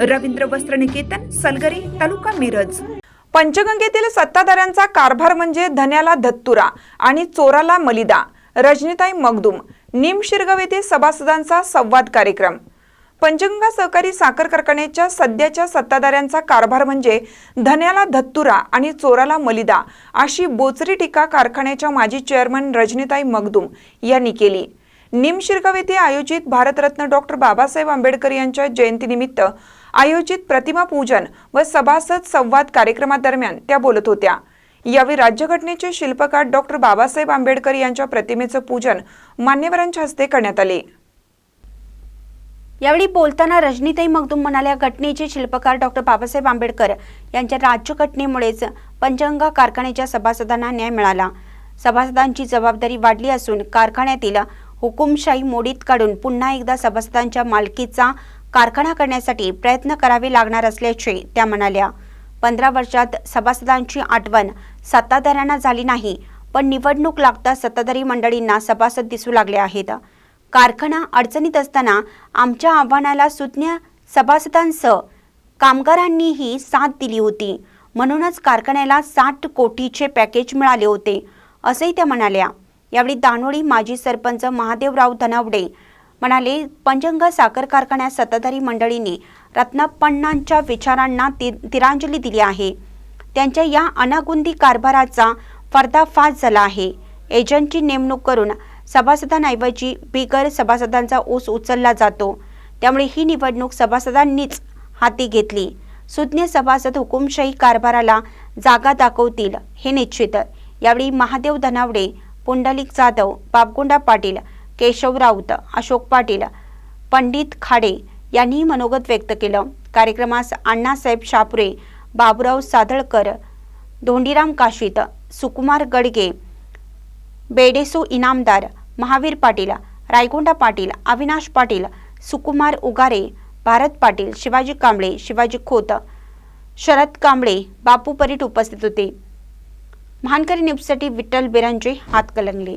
रवींद्र वस्त्र निकेतन सलगरी तालुका मिरज. पंचगंगेतील सत्ताधाऱ्यांचा कारभार म्हणजे धन्याला धत्तुरा आणि चोराला मलिदा रजनीताई मगदुम निम शिरगाव येथे सभासदांचा संवाद कार्यक्रम. पंचगंगा सहकारी साखर कारखान्याच्या सध्याच्या सत्ताधाऱ्यांचा कारभार म्हणजे धन्याला धत्तुरा आणि चोराला मलिदा अशी बोचरी टीका कारखान्याच्या माजी चेअरमन रजनीताई मगदुम यांनी केली. निम शिरगाव येथे आयोजित भारतरत्न डॉक्टर बाबासाहेब आंबेडकर यांच्या जयंतीनिमित्त आयोजित प्रतिमा पूजन व सभासद संवाद कार्यक्रमादरम्यान त्या बोलत होत्या. यावेळी राज्यघटनेचे शिल्पकार डॉक्टर बाबासाहेब आंबेडकर यांच्या प्रतिमेचं पूजन मान्यवरांच्या हस्ते करण्यात आले. यावेळी बोलताना रजनीताई मगदूम म्हणाल्या घटनेचे शिल्पकार डॉक्टर बाबासाहेब आंबेडकर यांच्या राज्यघटनेमुळेच पंचगंगा कारखान्याच्या सभासदांना न्याय मिळाला. सभासदांची जबाबदारी वाढली असून कारखान्यातील हुकुमशाही मोडीत काढून पुन्हा एकदा सभासदांच्या मालकीचा कारखाना करण्यासाठी प्रयत्न करावे लागणार असल्याचे त्या म्हणाल्या. पंधरा वर्षात सभासदांची आठवण सत्ताधाऱ्यांना झाली नाही पण निवडणूक लागता सत्ताधारी मंडळींना सभासद दिसू लागले आहेत. कारखाना अडचणीत असताना आमच्या आव्हानाला सुज्ञ सभासदांसह कामगारांनीही साथ दिली होती. म्हणूनच कारखान्याला साठ कोटीचे पॅकेज मिळाले होते असेही त्या म्हणाल्या. यावेळी दानोळी माजी सरपंच महादेवराव धनावडे म्हणाले पंजंग साखर कारखान्यात सत्ताधारी मंडळींनी रत्नाप्पण्णांच्या विचारांना ति तिरांजली दिली आहे. त्यांच्या या अनागुंदी कारभाराचा पर्दाफाश झाला आहे. एजंटची नेमणूक करून सभासदांऐवजी बिगर सभासदांचा ऊस उचलला जातो. त्यामुळे ही निवडणूक सभासदांनीच हाती घेतली. सुज्ञ सभासद हुकुमशाही कारभाराला जागा दाखवतील हे निश्चित. यावेळी महादेव धनावडे पुंडलिक जाधव बापगुंडा पाटील केशव राऊत अशोक पाटील पंडित खाडे यांनी मनोगत व्यक्त केलं. कार्यक्रमास अण्णासाहेब शापुरे बाबुराव सादळकर धोंडीराम काशीत सुकुमार गडगे बेडेसो इनामदार महावीर पाटील रायगोंडा पाटील अविनाश पाटील सुकुमार उगारे भारत पाटील शिवाजी कांबळे शिवाजी खोत शरद कांबळे बापू परीट उपस्थित होते. महानकरी न्यूजसाठी विठ्ठल बिरांजे हातकलंगले